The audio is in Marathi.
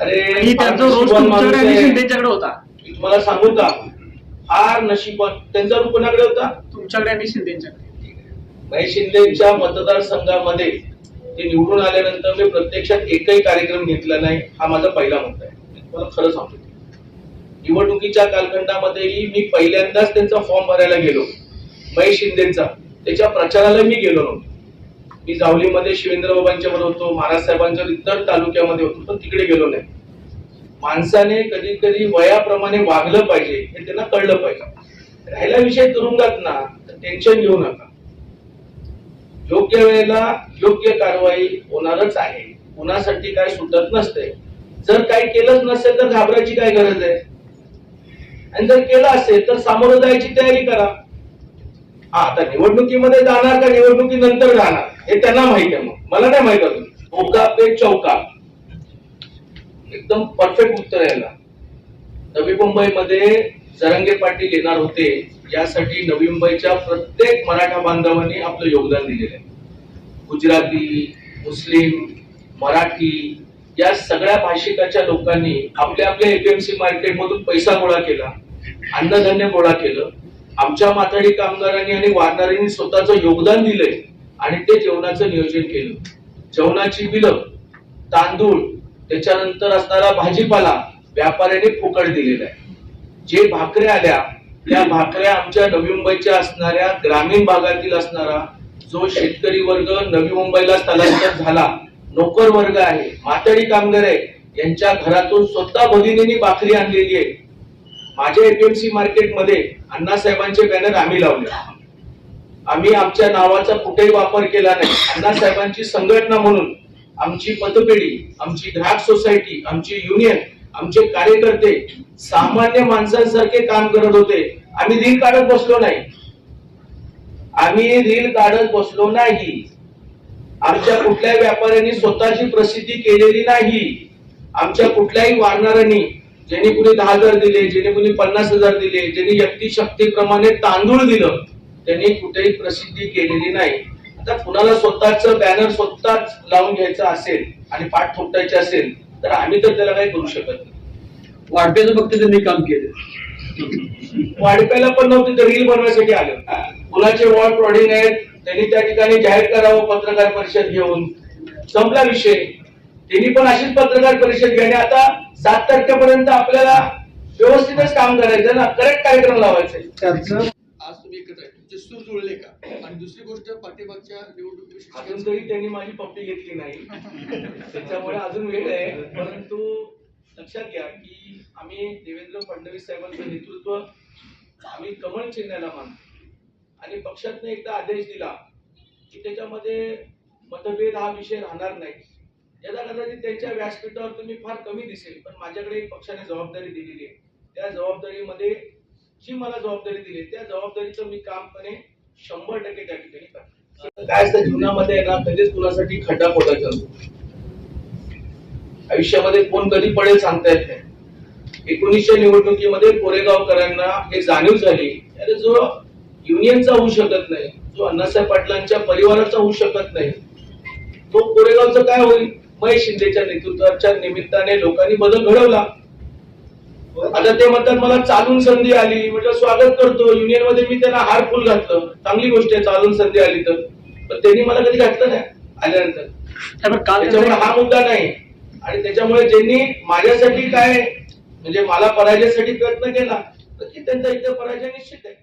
अरे त्यांचा नशिबवान तुमच्याकडे. शिंदेच्याकडे होता. तुम्हाला सांगू का फार नशिबवान त्यांचा रूप कोणाकडे होता? तुमच्याकडे आणि शिंदेच्याकडे महेश शिंदेच्या मतदारसंघामध्ये ते निवडून आल्यानंतर मी प्रत्यक्षात एकही कार्यक्रम घेतला नाही. हा माझा पहिला मुद्दा आहे. मी तुम्हाला खरं सांगतो. निवडणुकीच्या कालखंडामध्येही मी पहिल्यांदाच त्यांचा फॉर्म भरायला गेलो. महेश शिंदेचा. त्याच्या प्रचाराला मी गेलो नव्हतो. मी जावलीमध्ये शिवेंद्र बाबांच्या मध्ये होतो महाराज साहेबांच्या इतर तालुक्यामध्ये होतो पण तिकडे गेलो नाही. माणसाने कधी कधी वयाप्रमाणे वागलं पाहिजे हे त्यांना कळलं पाहिजे. राहिला विषय तुरुंगात ना तर टेन्शन घेऊ नका. योग्य वेळेला योग्य कारवाई होणारच आहे. कुणासाठी काय सुटत नसते. जर काही केलंच नसेल तर घाबरायची काय गरज आहे? आणि जर केलं असेल तर सामोरं जायची तयारी करा. हा आता निवडणुकीमध्ये जाणार का निवडणुकीनंतर जाणार हे त्यांना माहीत आहे मग. मला नाही माहीत अजून. ओका पे चौका. एकदम परफेक्ट उत्तर यायला नवी मुंबईमध्ये जरंगे पाटील येणार होते यासाठी नवी मुंबईच्या प्रत्येक मराठा बांधवांनी आपलं योगदान दिलेलं आहे. गुजराती मुस्लिम मराठी या सगळ्या भाषिकाच्या लोकांनी आपल्या आपल्या एपीएमसी मार्केट मधून पैसा गोळा केला अन्नधान्य गोळा केलं आमच्या माथाडी कामगारांनी आणि वारणाऱ्यांनी स्वतःचं योगदान दिलंय आणि ते जेवणाचं नियोजन केलं. जेवणाची बिलं तांदूळ त्याच्यानंतर असणारा भाजीपाला व्यापाऱ्याने फुकट दिलेला आहे. जे भाकऱ्या आल्या त्या भाकऱ्या आमच्या नवी मुंबईच्या असणाऱ्या ग्रामीण भागातील असणारा जो शेतकरी वर्ग नवी मुंबईला स्थलांतर झाला नोकर वर्ग आहे माथाडी कामगार आहे यांच्या घरातून स्वतः भगिनींनी भाकरी आणलेली आहे. माझ्या एपीएमसी मार्केटमध्ये अण्णासाहेबांचे बॅनर आम्ही लावले. आम्ही आमच्या नावाचा कुठेही वापर केला नाही. अण्णासाहेबांची संघटना म्हणून आमची पतपेढी आमची ग्राहक सोसायटी आमची युनियन आमचे कार्यकर्ते सामान्य माणसांसारखे काम करत होते. आम्ही रील काढत बसलो नाही. आम्ही रील काढत बसलो नाही. आमच्या कुठल्याही व्यापाऱ्यांनी स्वतःची प्रसिद्धी केलेली नाही. आमच्या कुठल्याही वाढणाऱ्यांनी ज्यांनी कुणी दहा हजार दिले ज्यांनी कुणी पन्नास हजार दिले ज्यांनी व्यक्ती शक्तीप्रमाणे तांदूळ दिलं त्यांनी कुठेही प्रसिद्धी केलेली नाही. आता कुणाला स्वतःच बॅनर स्वतःच लावून घ्यायचं असेल आणि पाठ थोपटायचे असेल तर आम्ही तर त्याला काही करू शकत नाही. वाढपेचं फक्त त्यांनी काम केलं. वाढपायला पण नव्हते तर रील बनवायसाठी आलं. कुणाचे वॉर्ड प्रॉडिंग आहेत त्यांनी त्या ठिकाणी जाहीर करावं पत्रकार परिषद घेऊन. संपला विषय. त्यांनी पण अशीच पत्रकार परिषद घेणे आता सात तारखेपर्यंत आपल्याला व्यवस्थितच काम करायचं ना? करेक्ट कार्यक्रम लावायचा आहे. त्यांचं आज तुम्ही एकत्र आहे तुमचे सूर जुळले का? आणि दुसरी गोष्ट पाठीमागच्या निवडणुकीविषयी अजून तरी त्यांनी माझी पप्पी घेतली नाही. त्याच्यामुळे अजून वेळ आहे. परंतु लक्षात घ्या की आम्ही देवेंद्र फडणवीस साहेबांचं नेतृत्व आम्ही कमळ चिन्हायला मानतो. आणि पक्षातनं एकदा आदेश दिला की त्याच्यामध्ये मतभेद हा विषय राहणार नाही. याला कदाचित त्यांच्या व्यासपीठावर तुम्ही फार कमी दिसेल पण माझ्याकडे एक पक्षाने जबाबदारी दिलेली आहे. त्या जबाबदारीमध्ये जी मला जबाबदारी दिली त्या जबाबदारीचं मी कामपणे शंभर टक्के त्या ठिकाणी काय असतं जीवनामध्ये ना कधीच कुणासाठी खड्डा खोदायचा नसतो आयुष्यामध्ये कोण कधी पडेल सांगता येत नाही. एकोणीसशे निवडणुकीमध्ये कोरेगावकरांना हे जाणीव झाली अरे जो युनियनचा होऊ शकत नाही जो अण्णासाहेब पाटलांच्या परिवाराचा होऊ शकत नाही तो कोरेगावचं काय होईल? महेश शिंदेच्या नेतृत्वाच्या निमित्ताने लोकांनी बदल घडवला. आता ते म्हणतात मला चालून संधी आली. म्हटलं स्वागत करतो. युनियनमध्ये मी त्यांना हार फुल घातलं. चांगली गोष्ट आहे चालून संधी आली तर. पण त्यांनी मला कधी घातलं नाही आल्यानंतर. त्याच्यामुळे हा मुद्दा नाही. आणि त्याच्यामुळे ज्यांनी माझ्यासाठी काय म्हणजे मला पराजयासाठी प्रयत्न केला तर त्यांचा इथे पराजय निश्चित आहे.